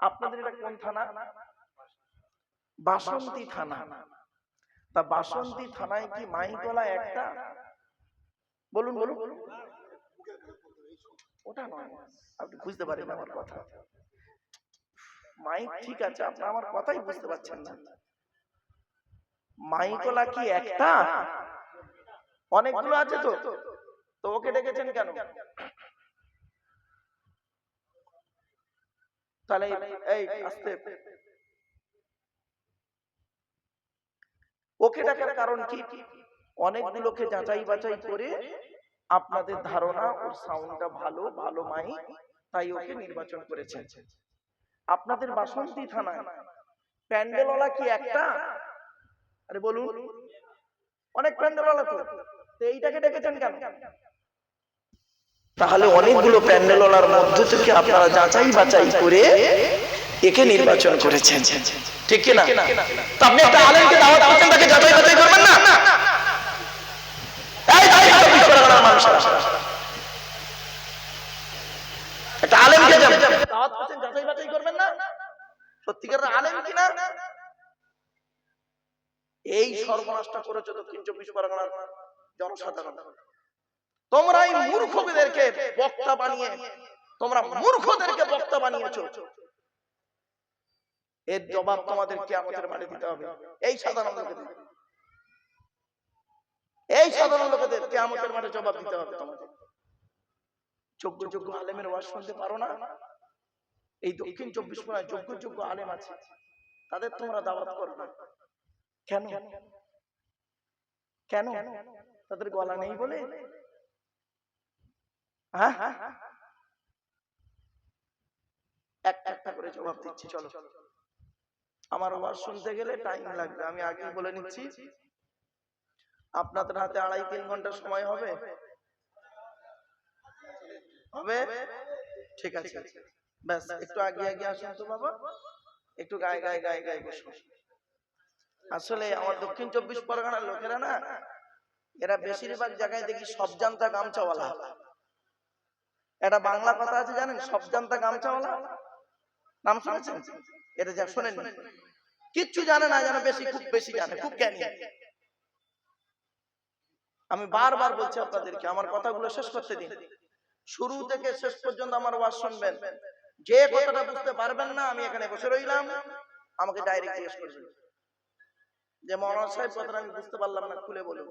আপনাদের এটা কোন থানা? বাসন্তী থানা। তা বাসন্তী থানায় কি মাইকলা একটা? বলুন বলুন। ওটা নয়। আপনি বুঝতে পারেন আমার কথা। মাইক ঠিক আছে, আপনি আমার কথাই বুঝতে পারছেন না। মাইকলা কি একটা? অনেকগুলো আছে তো। তো ওকে ডেকেছেন কেন? তাহলে এই, আস্তে। ওকে ডাকার কারণ কি? অনেকগুলোকে যাচাই বাছাই করে আপনাদের ধারণা, ওর সাউন্ডটা ভালো ভালো মাই তাই ওকে নির্বাচন করেছেন। আপনাদের বাসন্তী থানায় প্যান্ডেলওয়ালা কি একটা? আরে বলুন। অনেক প্যান্ডেলওয়ালা তো এইটাকে ডেকেছেন কেন? তাহলে অনেকগুলো প্যান্ডেলওয়ালার মধ্য থেকে আপনারা যাচাই বাছাই করে একে নির্বাচন করেছেন। ঠিক কি না তো আপনি একটা আলেমকে দাওয়াত করছেন, তাকে যাচাই বাছাই করবেন না। একটা আলেমকে দাওয়াত করছেন, যাচাই বাছাই করবেন না? সত্যিকার আলেম কিনা এই সর্বনাশটা করেছে দক্ষিণ চব্বিশ পরগনার জনসাধারণ। তোমরা এই মূর্খদেরকে বক্তা বানিয়ে, তোমরা মূর্খদেরকে বক্তা বানিয়েছো। এর জবাব তোমাদেরকে আমাদের মাঠে দিতে হবে। এই সাধারণ লোকেদের। এই সাধারণ লোকেদের কেয়ামতের মাঠে জবাব দিতে হবে তোমাদের। যোগ্য যোগ্য আলেমের ওয়াজ শুনতে পারো না? এই দক্ষিণ চব্বিশ পরগনায় যোগ্য যোগ্য আলেম আছে। তাদের তোমরা দাওয়াত করবে। কেন? কেন? তাদের গলা নেই বলে? হ্যাঁ? আমার ওয়াজ শুনতে গেলে টাইম লাগবে। আমি আগেই বলে আপনাদের হাতে আড়াই তিন ঘণ্টা সময় হবে? হবে? ঠিক আছে। ব্যাস, একটু আগে আগে আসুন তো বাবা। একটু গায়ে গায়ে গায়ে গায়ে বসুন। আসলে আমার দক্ষিণ চব্বিশ পরগনার লোকেরা না, এরা বেশিরভাগ জায়গায় দেখি সব জানতা গামছাওয়ালা। এটা বাংলা কথা আছে জানেন? সব জানতা গামছাওয়ালা। নাম শুনেছেন? এটা যা শোনেন কিচ্ছু জানে না জানে বেশি, খুব বেশি জানে, খুব জ্ঞানী। আমি বারবার বলছি আপনাদেরকে, আমার কথাগুলো শেষ করতে দিন। শুরু থেকে শেষ পর্যন্ত আমার ওয়াজ শুনবেন। যে কথাটা বুঝতে পারবেন না, আমি এখানে বসে রইলাম। আমাকে ডাইরেক্ট জিজ্ঞেস করবেন। যে মনোজ সাহেব কথাটা আমি বুঝতে পারলাম না, খুলে বলে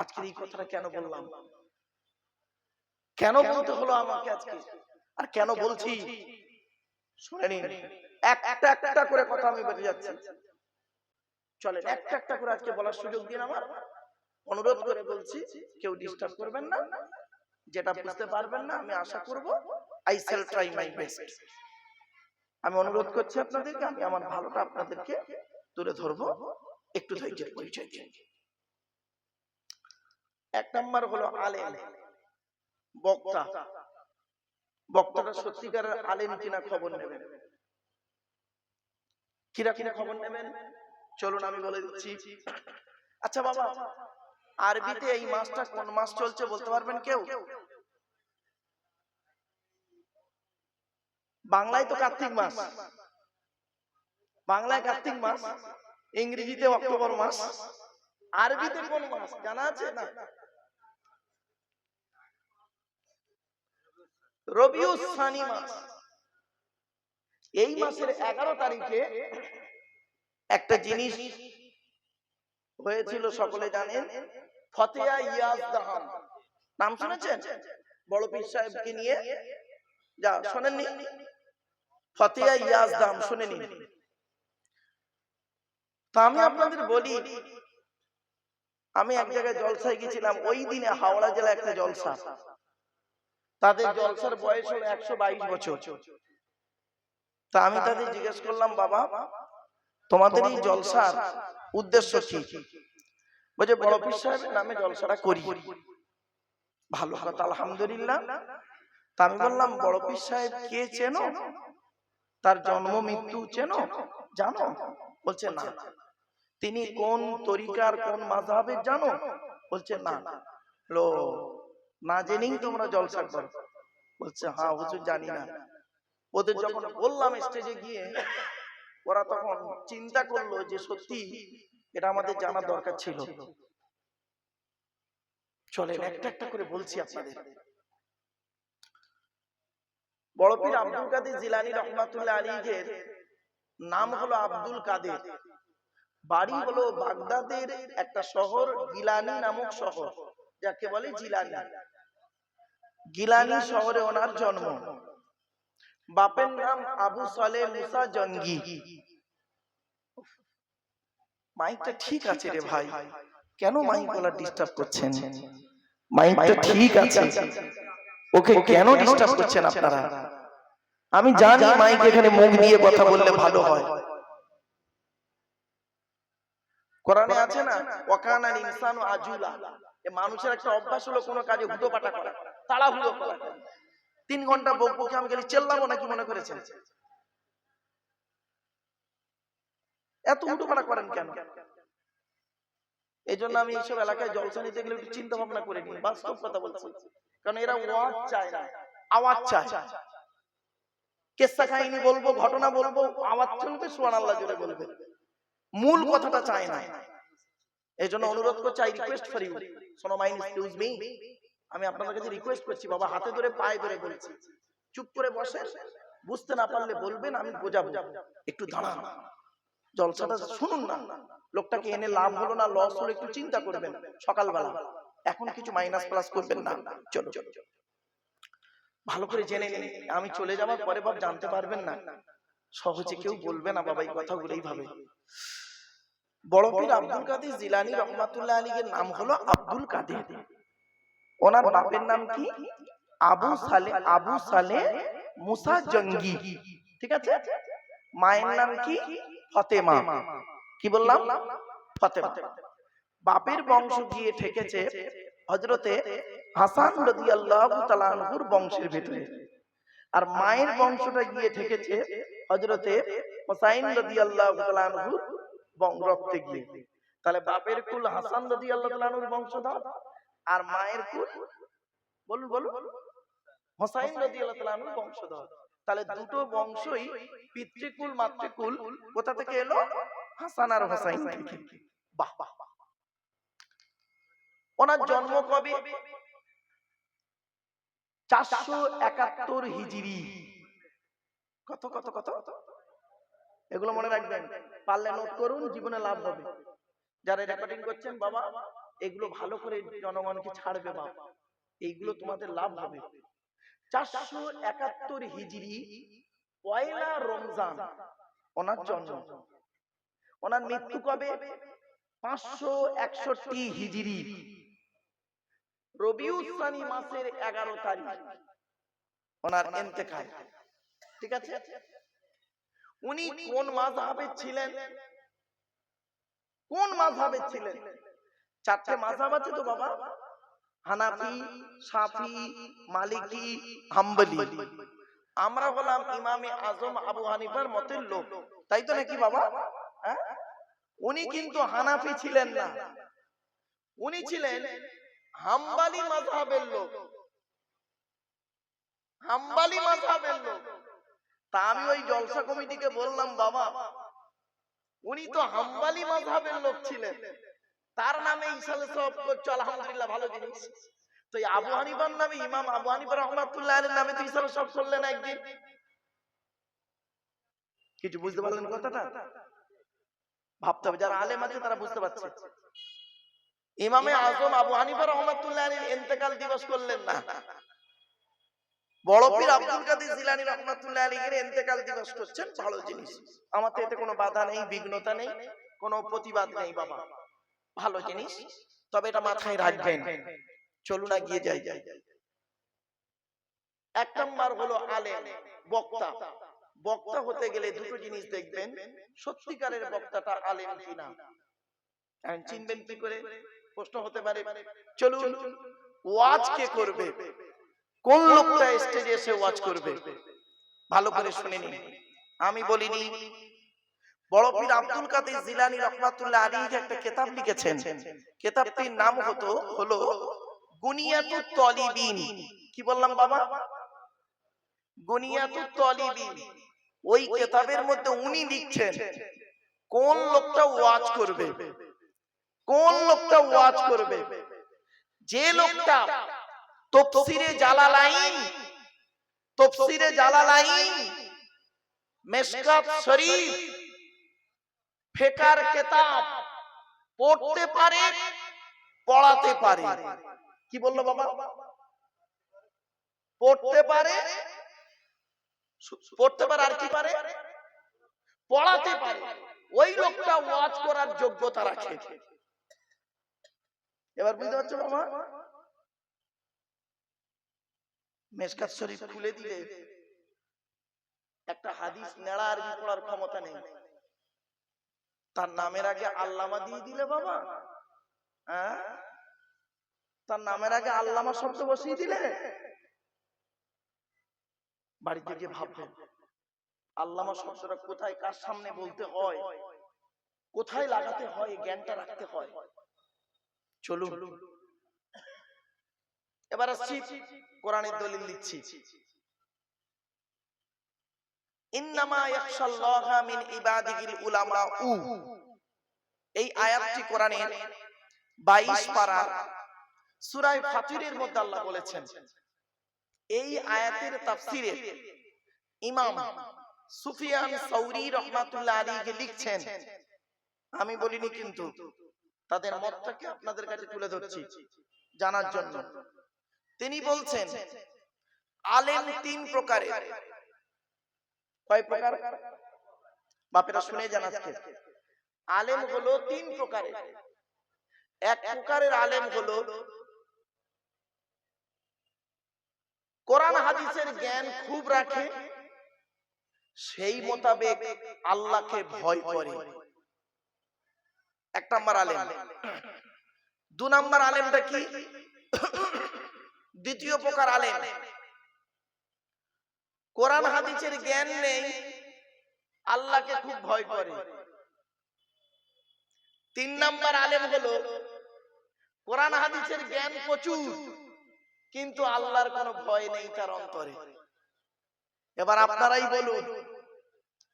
আজকের এই কথাটা কেন বললাম? কেন বলতে হলো আমাকে আজকে? আর কেন বলছি? শুনে নিন। একটা একটা করে কথা আমি বেঁচে যাচ্ছি। চলেন একটা একটা করে আজকে বলার সুযোগ দিন আমার। অনুরোধ করে বলছি কেউ ডিস্টার্ব করবেন না। যেটা বুঝতে পারবেন না আমি আশা করব I shall try my best আমি অনুরোধ করছি আপনাদেরকে আমি আমার ভালোটা আপনাদেরকে তুলে ধরবো একটু ধৈর্যের পরিচয় দিন। এক নাম্বার হলো আলেম। বক্তা। বক্তাটা সত্যিকারের আলেম কিনা খবর নেবেন? কিরা কিনা খবর নেবেন? চলুন আমি বলে দিচ্ছি। আচ্ছা বাবা আরবিতে এই মাসটা কোন মাস চলছে বলতে পারবেন কেউ? বাংলায় তো কার্তিক মাস। বাংলায় কার্তিক মাস। ইংরেজিতে অক্টোবর মাস। আরবিতে কোন মাস? জানা আছে না। এই মাসের এগারো তারিখে একটা জিনিস হয়েছিল সকলে জানেন, ফতেয়া ইয়াজ দাহান। নাম শুনেছেন? বড় পীর সাহেবকে নিয়ে? যা, শোনেননি? ফতেয়া ইয়াজ দাম আমি আপনাদের বলি, আমি এক জায়গায় জলসায় গেছিলাম, ওই দিনে হাওড়া জেলা একটা জলসা। তাদের জলসার বয়স হলো একশো বাইশ বছর। তা আমি তাদের জিজ্ঞেস করলাম বাবা তোমাদের এই জলসার উদ্দেশ্য কি? বলছে বড় পীর সাহেবের নামে জলসাটা করি। ভালো কথা আলহামদুলিল্লাহ। তা আমি বললাম বড় পীর সাহেব কে চেনো? তার জন্ম মৃত্যু চেনো? জানো। বলছে না। তিনি কোন তরিকার কোন মাযহাবের জানো? বলছে না। লো না জেনেই তোমরা জলসা করো। বলছে হ্যাঁ হুজুর জানি না। ওদের যখন বললাম স্টেজে গিয়ে ওরা তখন চিন্তা করল যে সত্যি এটা আমাদের জানার দরকার ছিল। চলেন একটা একটা করে বলছি আপনাদের। বড় পীর আব্দুল কাদের জিলানি রহমাতুল্লাহ আলীর নাম হলো আব্দুল কাদের। বাড়ি হলো বাগদাদের একটা শহর গিলানি নামক শহর যাকে বলে জিলানি। গিলানি শহরে ওনার জন্ম। বাপের নাম আবু সালে মুসা জঙ্গি। মাইকটা ঠিক আছে রে ভাই। কেন মাইক বলা ডিস্টার্ব করছেন? মাইকটা ঠিক আছে। ওকে কেন ডিস্টার্ব করছেন আপনারা? আমি জানি মাইক এখানে মুখ দিয়ে কথা বললে ভালো হয়। কোরআনে আছে না? ওয়াকানাল ইনসানু আজুলা। এ মানুষের একটা অভ্যাস হলো কোনো কাজে হুটোপাটা করা। তাড়াহুড়ো করা। তিন ঘণ্টা বকবকে আমি খালি চেল্লাবো নাকি মনে করেছেন? এত হুটোপাটা করেন কেন? এই জন্য আমি এইসব এলাকায় জলসা নিতে গেলে একটু চিন্তা ভাবনা করে নিই, বাস্তব কথা বলছি। কারণ এরা ওয়াজ চায় না, আওয়াজ চায় কেসা কাহিনী বলব, ঘটনা বলব, আওয়াজ শুনবে সোয়ান আল্লাহ জুড়ে বলবে। মূল কথাটা চায় না। এই জন্য অনুরোধ করছি I request for you so no mind me আমি আপনাদের কাছে রিকোয়েস্ট করছি বাবা হাতে ধরে পায়ে ধরে বলছি। চুপ করে বসেন বুঝতে না পারলে বলবেন আমি বোঝাবো। একটু দাঁড়ান। জলসাটা শুনুন না। লোকটাকে এনে লাভ হলো না লস হলো একটু চিন্তা করবেন। সকালবেলা। এখন কিছু মাইনাস প্লাস করবেন না। চলো। চলো। ভালো করে জেনে নিন। আমি চলে যাওয়ার পরে বাপ জানতে পারবেন না। সহজে কেউ বলবে না বাবা এই কথাগুলো এইভাবে। বড় পীর আব্দুল কাদের জিলানি রহমাতুল্লাহ আলীর নাম হলো আব্দুল কাদের ওনার বাপের নাম কি? আবু সালে আবু সালে মুসা জঙ্গি। ঠিক আছে? মায়ের নাম কি? ফতেমা। কি বললাম? ফতেমা। বাপের বংশ গিয়ে ঠেকেছে হজরতে হাসান তাআলা আনহুর বংশের ভিতরে। আর মায়ের বংশটা গিয়ে ঠেকেছে হজরতে হোসাইন রাদিয়াল্লাহু আল্লাহ আনহুর রক্তে গিয়ে। তাহলে বাপের কুল হাসান রাদিয়াল্লাহু তাআলা আনহুর বংশধর? আর মায়ের কুল? বলুন বলুন হোসাইন রাদিয়াল্লাহু তাআলা আনহুর বংশধর। তাহলে দুটো বংশই পিতৃকুল মাতৃকুল কোথা থেকে এলো? হাসান আর হোসাইন থেকে। বাহ বাহ বাহ। ওনার জন্ম কবে? চারশো একাত্তর হিজিরি কত কত কত? এগুলো মনে রাখবেন। পারলে নোট করুন জীবনে লাভ হবে। যারা রেকর্ডিং করছেন বাবা এগুলো ভালো করে জনগণকে ছাড়বে বাবা এইগুলো তোমাদের লাভ হবে। চারশো একাত্তর হিজড়ি পয়লা রমজান ওনার জন্ম। ওনার মৃত্যু কবে? পাঁচশো একষট্টি হিজড়ি রবিউসানি মাসের এগারো তারিখ। ওনার এন্তেকাল ঠিক আছে? উনি কোন মাযহাবে ছিলেন? কোন মাযহাবে ছিলেন? চারটে মাযহাব আছে তো বাবা। হানাফি সাফি মালিকি হাম্বলি। আমরা হলাম ইমামে আজম আবু হানিফার মতের লোক। তাই তো নাকি বাবা? হ্যাঁ? উনি কিন্তু হানাফি ছিলেন না। উনি ছিলেন হাম্বালি মাযহাবের লোক। হাম্বালি মাযহাবের লোক। তা আমি ওই জলসা কমিটিকে বললাম বাবা। উনি তো হাম্বালি মাযহাবের লোক ছিলেন। তার নামে আলহামদুলিল্লাহ ভালো জিনিস। তো আবু নামে, ইমাম আবু রহমাতুল্লাহ আলাইহির নামে তো সব একদিন। কিছু বুঝতে পারলেন কথাটা? ভাবতে হবে, যারা আলেম আছে তারা বুঝতে পারছে। ইমামে আজম আবু হানিফা রহমাতুল্লাহ আলাইহির ইন্তেকাল দিবস করলেন না। বড় পীর আব্দুল কাদের জিলানী রহমাতুল্লাহ আলাইহির ইন্তেকাল দিবস করছেন, ভালো জিনিস। আমার এতে কোনো বাধা নেই, বিঘ্নতা নেই, কোনো প্রতিবাদ নেই বাবা। ভালো জিনিস তবে এটা মাথায় রাখবেন। চলুন না গিয়ে যাই। যাই। এক নম্বর হলো আলেম বক্তা। বক্তা। হতে গেলে দুটো জিনিস দেখবেন সত্যিকারের বক্তাটা আলেম কিনা। চিনবেন কি করে? প্রশ্ন হতে পারে চলুন ওয়াজ কে করবে? কোন লোকটা স্টেজে এসে ওয়াজ করবে? ভালো করে শুনে নিন। আমি বলিনি বড় পীর আব্দুল কাদের জিলানী রহমাতুল্লাহ আলী একটা কিতাব লিখেছেন। কিতাবটির নাম হতো হলো গুনিয়াতুত তলিবিন। কি বললাম বাবা? গুনিয়াতুত তলিবিন। ওই কেতাবের মধ্যে উনি লিখছেন কোন লোকটা ওয়াজ করবে? কোন লোকটা ওয়াজ করবে? যে লোকটা তফসিরে জালালাইন তফসিরে জালালাইন মেশকাত শরীফ ফেকার কেতাব। পড়তে পারে, পড়াতে পারে। কি বলল বাবা? পড়তে পারে পড়তে পারে আর কি পারে? পড়াতে পারে। ওই লোকটা ওয়াজ করার যোগ্যতা রাখে। এবার বুঝতে পারছ মামা মেশকাত শরীফ খুলে দিলে। একটা হাদিস, নেড়া আরবি পড়ার ক্ষমতা নেই। তার নামের আগে আল্লামা দিয়ে দিলে বাবা। হ্যাঁ? তার নামের আগে আল্লামা শব্দ বসিয়ে দিলে। বাড়িতে গিয়ে ভাববেন আল্লামা শব্দটা কোথায়, কার সামনে বলতে হয়? কোথায় লাগাতে হয়, জ্ঞানটা রাখতে হয়? চলুন। এবার আসছি কোরআনের দলিল দিচ্ছি। এই আয়াতটি কোরআনের 22 পারা সূরা ফাতিরের মধ্যে আল্লাহ বলেছেন এই আয়াতের তাফসিরে ইমাম সুফিয়ান সাউরি রহমাতুল্লাহ আলাইহি লিখছেন। আমি বলিনি কিন্তু তাদের মতটাকে আপনাদের কাছে তুলে ধরছি জানার জন্য। তিনি বলছেন আলেম তিন প্রকারের। কয় প্রকার? বাপেরা শুনে যান আজকে আলেম হলো তিন প্রকারের। এক প্রকারের আলেম হলো কোরআন হাদিসের জ্ঞান খুব রাখে সেই মোতাবেক আল্লাহকে ভয় করে। এক নাম্বার আলেম। দু নাম্বার আলেমটা কি? দ্বিতীয় প্রকার আলেম। কোরআন হাদিসের জ্ঞান নেই, আল্লাহকে খুব ভয় করে। তিন নাম্বার আলেম হলো, কোরআন হাদিসের জ্ঞান প্রচুর, কিন্তু আল্লাহর কোনো ভয় নেই তার অন্তরে। এবার আপনারাই বলুন,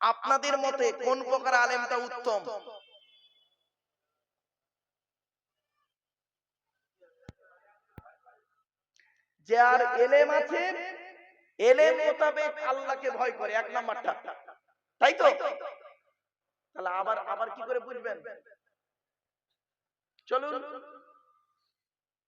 আপনাদের মতে কোন প্রকার আলেমটা উত্তম? যে আর এলেম আছে এলেম মোতাবেক আল্লাহকে ভয় করে এক নাম্বারটা। তাই তো? তাহলে আবার আবার কি করে বুঝবেন? চলুন।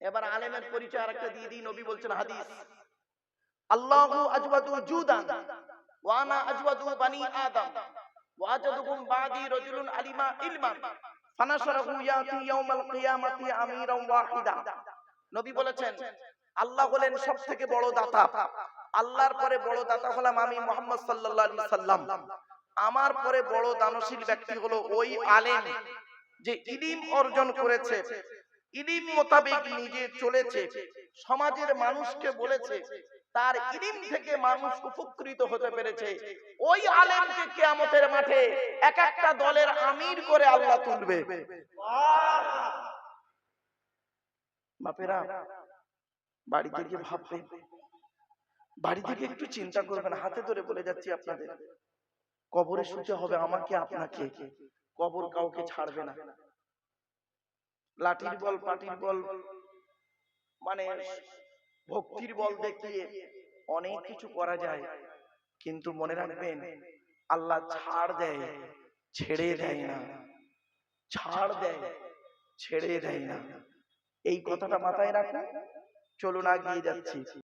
এবার আলেমের পরিচয় আরেকটা দিয়ে দিই নবী বলছেন হাদিস। আল্লাহু আজওয়াদু জুদান ওয়া আনা আজওয়াদু বানি আদম। ওয়া আজাদুকুম বাদি রাজুলুন আলিমা ইলমান। ফানাশরাহু ইয়াতি ইয়াউমাল কিয়ামাতি আমিরান ওয়াহিদা। নবী বলেছেন আল্লাহ হলেন সবথেকে বড় দাতা। আল্লাহর পরে বড় দাতা হলাম আমি মুহাম্মদ সাল্লাল্লাহু সাল্লাম। আমার পরে বড় দানশীল ব্যক্তি হলো ওই আলেম যে ইলিম অর্জন করেছে, ইলিম মোতাবেক নিজে চলেছে, সমাজের মানুষকে বলেছে, তার ইলিম থেকে মানুষ উপকৃত হতে পেরেছে। ওই আলেমকে কিয়ামতের মাঠে এক একটা দলের আমির করে আল্লাহ তুলবে। বাপেরা বাড়ি থেকে ভাববেন বাড়ি থেকে একটু চিন্তা করবেন হাতে ধরে বলে যাচ্ছি আপনাদের কবরে শুতে হবে আমাকে আপনাকে। কবর কাউকে ছাড়বে না। লাঠির বল পাটির বল মানে ভক্তির বল দেখিয়ে অনেক কিছু করা যায়। কিন্তু মনে রাখবেন আল্লাহ ছাড় দেয় ছেড়ে দেয় না। ছাড় দেয় ছেড়ে দেয় না। এই কথাটা মাথায় রাখুন চলুন আগিয়ে যাচ্ছি।